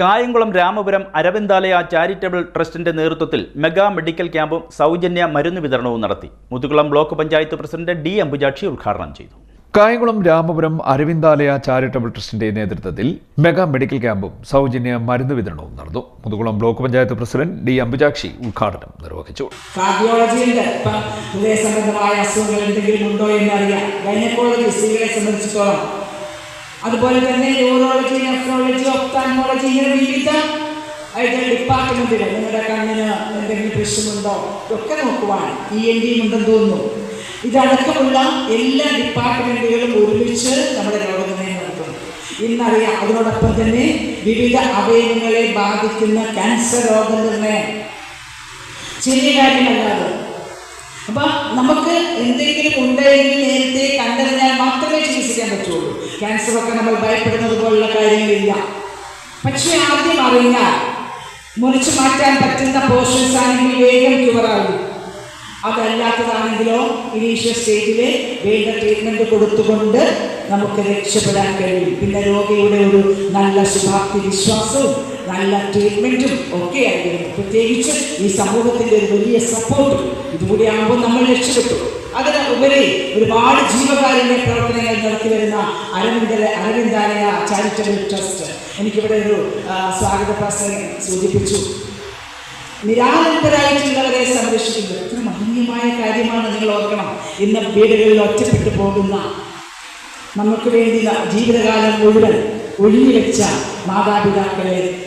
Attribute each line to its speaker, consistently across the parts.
Speaker 1: Kayamkulam Ramapuram അരവിന്ദാലയ charitable ട്രസ്റ്റിന്റെ നേതൃത്വത്തിൽ mega medical ക്യാമ്പും സൗജന്യ മരുന്ന് വിതരണവും നടത്തി. Muthukulam block panchayat president D Ambujakshi ഉദ്ഘാടനം ചെയ്തു.
Speaker 2: കായംകുളം രാമപുരം അരവിന്ദാലയ ചാരിറ്റബിൾ ട്രസ്റ്റിന്റെ നേതൃത്വത്തിൽ മെഗാ മെഡിക്കൽ ക്യാമ്പും സൗജന്യ മരുന്ന് വിതരണവും നടന്നു. Muthukulam block panchayat president D Ambujakshi ഉദ്ഘാടനം നിർവഹിച്ചു.
Speaker 3: ഹൃദയ സംബന്ധമായ അസുഖങ്ങൾ എന്തെങ്കിലും ഉണ്ടോ എന്നറിയാം ഗൈനക്കോളജി സ്ത്രീകളെ സംബന്ധിച്ചിടത്തോളം. അതുപോലെ തന്നെ ന്യൂറോളജി നെഫ്രോളജി ജീവിതം ഇങ്ങനെ അതിന്റെ ഡിപ്പാർട്ട്മെന്റിൽ നിങ്ങളുടെ കണ്ണിന് എന്തെങ്കിലും പ്രശ്നമുണ്ടോ? ഇതൊക്കെ നോക്കുവാണ്. ഇ എൻ ഡി ഉണ്ടെന്ന് തോന്നുന്നു. ഇതടക്കമുള്ള എല്ലാ ഡിപ്പാർട്ട്മെന്റുകളും ഒരുമിച്ച് നമ്മുടെ രോഗനിർണയം നടത്തുന്നു. ഇന്നറിയാം. അതിനോടൊപ്പം തന്നെ വിവിധ അവയവങ്ങളെ ബാധിക്കുന്ന ക്യാൻസർ രോഗനിർണയം. ചെറിയ കാര്യമല്ലാതെ. അപ്പൊ നമുക്ക് എന്തെങ്കിലും ഉണ്ടെങ്കിൽ നേരത്തെ കണ്ടറിഞ്ഞാൽ മാത്രമേ ചികിത്സിക്കാൻ പറ്റുള്ളൂ. ക്യാൻസർ ഒക്കെ നമ്മൾ ഭയപ്പെടുന്നത് പോലുള്ള കാര്യങ്ങളില്ല. പക്ഷെ ആദ്യം അറിയില്ല. മുറിച്ചു മാറ്റാൻ പറ്റുന്ന പോർഷൻസ് ആണെങ്കിൽ വേഗം ക്യൂറാകും അതല്ലാത്തതാണെങ്കിലോ ഇനീഷ്യൽ സ്റ്റേജിൽ വേണ്ട ട്രീറ്റ്മെന്റ് കൊടുത്തുകൊണ്ട് നമുക്ക് രക്ഷപ്പെടാൻ കഴിയും. പിന്നെ രോഗിയുടെ ഒരു നല്ല ശുഭാപ്തി വിശ്വാസവും നല്ല ട്രീറ്റ്മെന്റും ഒക്കെ ആയിരിക്കും പ്രത്യേകിച്ച് ഈ സമൂഹത്തിന്റെ ഒരു വലിയ സപ്പോർട്ടും ഇതുകൂടി ആകുമ്പോൾ നമ്മൾ രക്ഷപ്പെട്ടു. അതിന് ഉപരി ഒരുപാട് ജീവകാരുണ്യ പ്രവർത്തനങ്ങൾ നടത്തി വരുന്ന അരവിന്ദ അരവിന്ദാലയ ചാരിറ്റബിൾ ട്രസ്റ്റ് എനിക്കിവിടെ ഒരു സ്വാഗത പ്രസംഗം സൂചിപ്പിച്ചു. നിരാലംബരായിട്ടുള്ളവരെ സംരക്ഷിക്കുന്നത് എത്ര മഹനീയമായ കാര്യമാണ് നിങ്ങൾ ഓർക്കണം. ഇന്ന് വീടുകളിൽ ഒറ്റപ്പെട്ടു പോകുന്ന നമുക്ക് വേണ്ടി ജീവിതകാലം മുഴുവൻ ഒഴിഞ്ഞു വെച്ച മാതാപിതാക്കളെ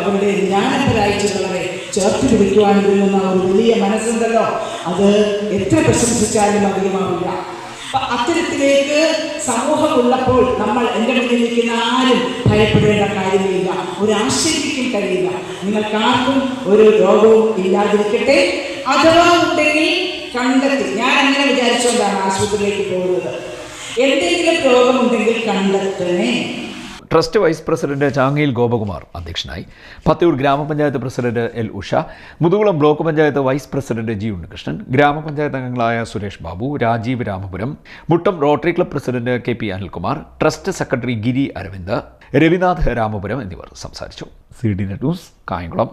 Speaker 3: അവരുടെ നിരാലംബരായിട്ടുള്ളവരെ ചേർത്ത് പിടിക്കുവാൻ ഒരുങ്ങുന്ന ഒരു വലിയ മനസ്സുണ്ടല്ലോ. അത് എത്ര പ്രശംസിച്ചാലും അധികമാവില്ല അപ്പൊ അത്തരത്തിലേക്ക് സമൂഹം ഉള്ളപ്പോൾ നമ്മൾ എന്റെ മുന്നിൽ നിൽക്കുന്ന ആരും ഭയപ്പെടേണ്ട കാര്യമില്ല. ഒരു ആശ്ചര്യം കഴിയില്ല. നിങ്ങൾക്കാർക്കും ഒരു രോഗവും ഇല്ലാതിരിക്കട്ടെ. അഥവാ ഉണ്ടെങ്കിൽ കണ്ടെത്തി. ഞാൻ അങ്ങനെ വിചാരിച്ചുകൊണ്ടാണ് ആശുപത്രിയിലേക്ക് പോകുന്നത്. എന്തെങ്കിലും രോഗമുണ്ടെങ്കിൽ കണ്ടെത്തണേ.
Speaker 2: Trust vice president Changayil Gopakumar അധ്യക്ഷനായി. പത്തിയൂർ ഗ്രാമപഞ്ചായത്ത് president L Usha Muthukulam block panchayat vice president G Unnikrishnan ഗ്രാമപഞ്ചായത്ത് അംഗങ്ങളായ Suresh Babu Rajeev Ramapuram Muttam rotary club president K P Anilkumar trust secretary Giri Aravind Ravinath Ramapuram എന്നിവർ സംസാരിച്ചു. C D news Kayamkulam.